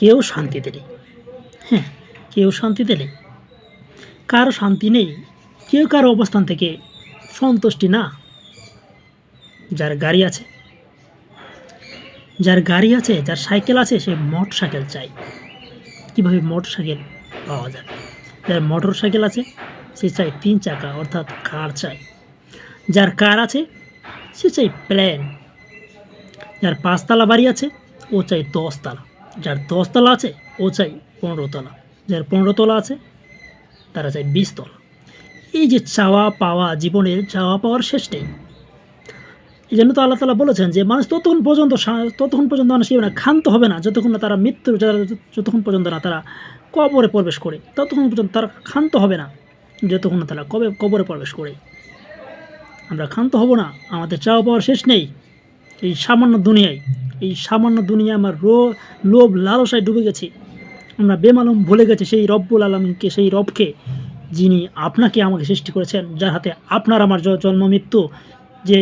কেউ শান্তিতে নেই হ্যাঁ কেউ শান্তিতে নেই কারও শান্তি নেই, কেউ কারও অবস্থান থেকে সন্তুষ্টি না। যার গাড়ি আছে, যার গাড়ি আছে, যার সাইকেল আছে, সে মোটর সাইকেল চাই। কীভাবে মোটর সাইকেল পাওয়া যায়? যার মোটর সাইকেল আছে, সে চাই তিন চাকা, অর্থাৎ কার চাই। যার কার আছে, সে চাই প্লেন। যার পাঁচতলা বাড়ি আছে, ও চাই দশতলা। যার দশতলা আছে, ও চাই পনেরো তলা। যার পনেরো তলা আছে, তারা চাই বিশ তলা। এই যে চাওয়া পাওয়া, জীবনের চাওয়া পাওয়ার শেষ নেই। এই জন্য তো আল্লাহ তালা বলেছেন যে, মানুষ ততক্ষণ পর্যন্ত ততক্ষণ পর্যন্ত মানুষ মানে ক্ষান্ত হবে না, যতক্ষণ না তারা মৃত্যুর যারা- যতক্ষণ পর্যন্ত না তারা কবরে প্রবেশ করে, ততক্ষণ পর্যন্ত তারা ক্ষান্ত হবে না, যতক্ষণ না তারা কবে, কবরে প্রবেশ করে। আমরা ক্ষান্ত হব না, আমাদের চাওয়া পাওয়ার শেষ নেই। এই সামান্য দুনিয়ায়, এই সামান্য দুনিয়া আমার রো, লোভ, লালসায় ডুবে গেছি। আমরা বেমালুম ভুলে গেছি সেই রব্বুল আলমকে সেই রবকে যিনি আপনাকে আমাকে সৃষ্টি করেছেন, যার হাতে আপনার আমার জন্ম মৃত্যু, যে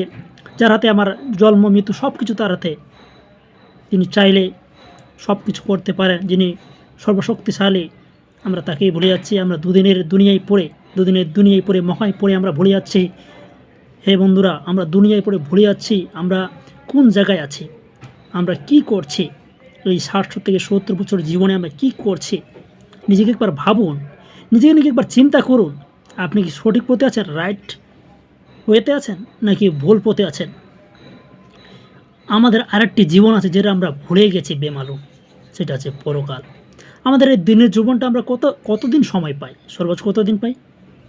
যার হাতে আমার জন্ম মৃত্যু সব কিছু তার হাতে। তিনি চাইলে সব কিছু করতে পারেন, যিনি সর্বশক্তিশালী। আমরা তাকেই ভুলে যাচ্ছি, আমরা দুদিনের দুনিয়ায় পড়ে, দুদিনের দুনিয়ায় পড়ে, মহায় পড়ে আমরা ভুলে যাচ্ছি। হে বন্ধুরা, আমরা দুনিয়ায় পড়ে ভুলে যাচ্ছি, আমরা কোন জায়গায় আছি? আমরা কি করছি? এই ষাট থেকে সত্তর বছর জীবনে আমরা কি করছি? নিজেকে একবার ভাবুন। নিজেকে নিজে একবার চিন্তা করুন। আপনি কি সঠিক পথে আছেন? রাইট ওয়েতে আছেন? নাকি ভুল পথে আছেন? আমাদের আরেকটি জীবন আছে যেটা আমরা ভুলে গেছি বেমালুম সেটা আছে পরকাল। আমাদের এই দিনের জীবনটা আমরা কত, কতদিন সময় পাই? সর্বোচ্চ কতদিন পাই?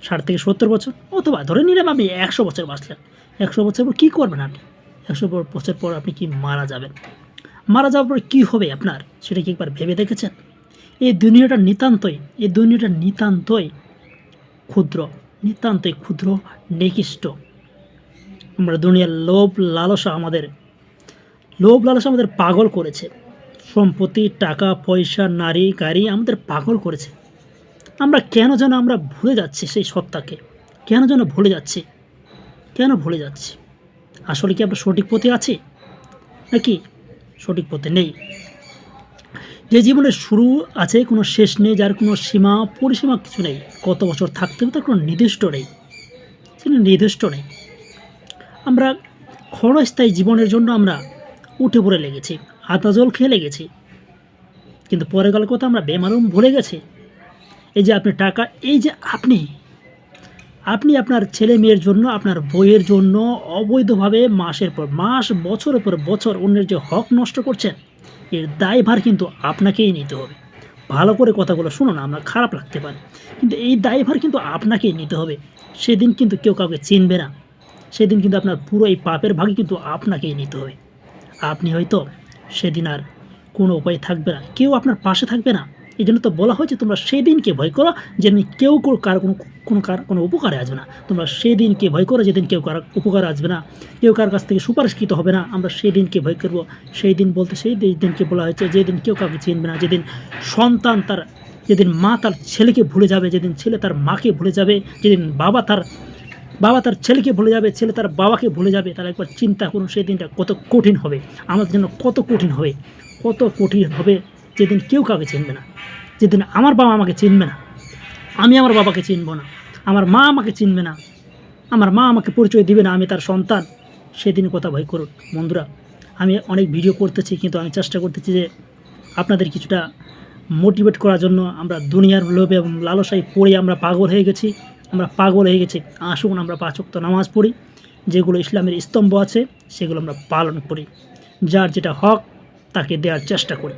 ষাট থেকে সত্তর বছর? অথবা ধরে নিলাম আপনি একশো বছর বাঁচলেন একশো বছর পর কী করবেন আপনি? একশো বছর পর আপনি কি মারা যাবেন? মারা যাওয়ার পর কী হবে আপনার? সেটা কি একবার ভেবে দেখেছেন? এই দুনিয়াটা নিতান্তই, এই দুনিয়াটা নিতান্তই ক্ষুদ্র নিতান্তই ক্ষুদ্র, নিকৃষ্ট। আমরা দুনিয়ার লোভ লালসা আমাদের, লোভ লালসা আমাদের পাগল করেছে। সম্পত্তি, টাকা, পয়সা, নারী, গাড়ি আমাদের পাগল করেছে। আমরা কেন যেন আমরা ভুলে যাচ্ছি সেই সত্তাকে? কেন যেন ভুলে যাচ্ছি? কেন ভুলে যাচ্ছি? আসলে কি আমরা সঠিক পথে আছি? নাকি সঠিক পথে নেই? যে জীবনের শুরু আছে, কোনো শেষ নেই, যার কোনো সীমা, পরিসীমা কিছু নেই। কত বছর থাকতে হবে তার কোনো নির্দিষ্ট নেই। সেটা নির্দিষ্ট নেই। আমরা ক্ষণস্থায়ী জীবনের জন্য আমরা উঠে পড়ে লেগেছি আতা জল খেয়ে লেগেছি। কিন্তু পরে কাল কথা আমরা বেমালুম ভুলে গেছি। এই যে আপনি টাকা, এই যে আপনি আপনি আপনার ছেলে মেয়ের জন্য, আপনার বইয়ের জন্য অবৈধভাবে মাসের পর মাস, বছরের পর বছর অন্যের যে হক নষ্ট করছেন, এর দায়ভার কিন্তু আপনাকেই নিতে হবে। ভালো করে কথাগুলো শুনুন, আমরা খারাপ লাগতে পারে। কিন্তু এই দায়ভার কিন্তু আপনাকেই নিতে হবে। সেদিন কিন্তু কেউ কাউকে চিনবে না। সেদিন কিন্তু আপনার পুরো এই পাপের ভাগে কিন্তু আপনাকেই নিতে হবে। আপনি হয়তো সেদিন আর কোনো উপায় থাকবে না। কেউ আপনার পাশে থাকবে না। এই জন্য তো বলা হয়েছে, তোমরা সেই দিনকে ভয় করো যেদিন কেউ কার কোনো কোনো কার, কোনো উপকারে আসবে না। তোমরা সেই দিনকে ভয় করো যেদিন কেউ কার উপকারে আসবে না। কেউ কার কাছ থেকে সুপারিশকৃত হবে না, আমরা সেই দিনকে ভয় করব। সেই দিন বলতে সেই দিনকে বলা হয়েছে, যেদিন কেউ কাউকে চিনবে না, যেদিন সন্তান তার, যেদিন মা তার ছেলেকে ভুলে যাবে, যেদিন ছেলে তার মাকে ভুলে যাবে, যেদিন বাবা তার বাবা তার ছেলেকে ভুলে যাবে, ছেলে তার বাবাকে ভুলে যাবে, তাহলে একবার চিন্তা করুন সেই দিনটা কত কঠিন হবে। আমাদের জন্য কত কঠিন হবে, কত কঠিন হবে। যেদিন কেউ কাউকে চিনবে না, যেদিন আমার বাবা আমাকে চিনবে না, আমি আমার বাবাকে চিনব না, আমার মা আমাকে চিনবে না, আমার মা আমাকে পরিচয় দিবে না, আমি তার সন্তান, সেদিন কথা ভয় করুন। বন্ধুরা, আমি অনেক ভিডিও করতেছি, কিন্তু আমি চেষ্টা করতেছি যে আপনাদের কিছুটা মোটিভেট করার জন্য আমরা দুনিয়ার লোভে এবং লালসায় পড়ে আমরা পাগল হয়ে গেছি, আমরা পাগল হয়ে গেছি। আসুন, আমরা পাঁচক্ত নামাজ পড়ি, যেগুলো ইসলামের স্তম্ভ আছে, সেগুলো আমরা পালন করি। যার যেটা হক, তাকে দেওয়ার চেষ্টা করি।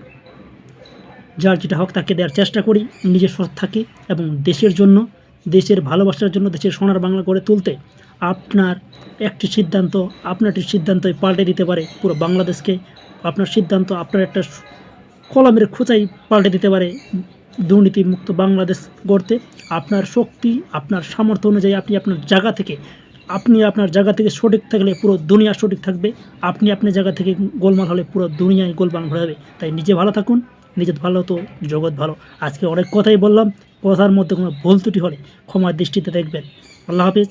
যার যেটা হক তাকে দেওয়ার চেষ্টা করি, নিজের সৎ থাকি এবং দেশের জন্য, দেশের ভালোবাসার জন্য, দেশের সোনার বাংলা করে তুলতে আপনার একটি সিদ্ধান্ত, আপনার একটি সিদ্ধান্তই পাল্টে দিতে পারে পুরো বাংলাদেশকে। আপনার সিদ্ধান্ত, আপনার একটা কলমের খোঁচাই পাল্টে দিতে পারে দুর্নীতিমুক্ত বাংলাদেশ গড়তে। আপনার শক্তি, আপনার সামর্থ্য অনুযায়ী আপনি আপনার জায়গা থেকে, আপনি আপনার জায়গা থেকে সঠিক থাকলে পুরো দুনিয়া সঠিক থাকবে। আপনি আপনার জায়গা থেকে গোলমাল হলে পুরো দুনিয়ায় গোলমাল যাবে। তাই নিজে ভালো থাকুন নিজে ভালো তো জগৎ ভালো। আজকে অনেক কথাই বললাম, কথার মধ্যে কোনো ভুল ত্রুটি হলে ক্ষমার দৃষ্টিতে দেখবেন। আল্লাহ হাফিজ।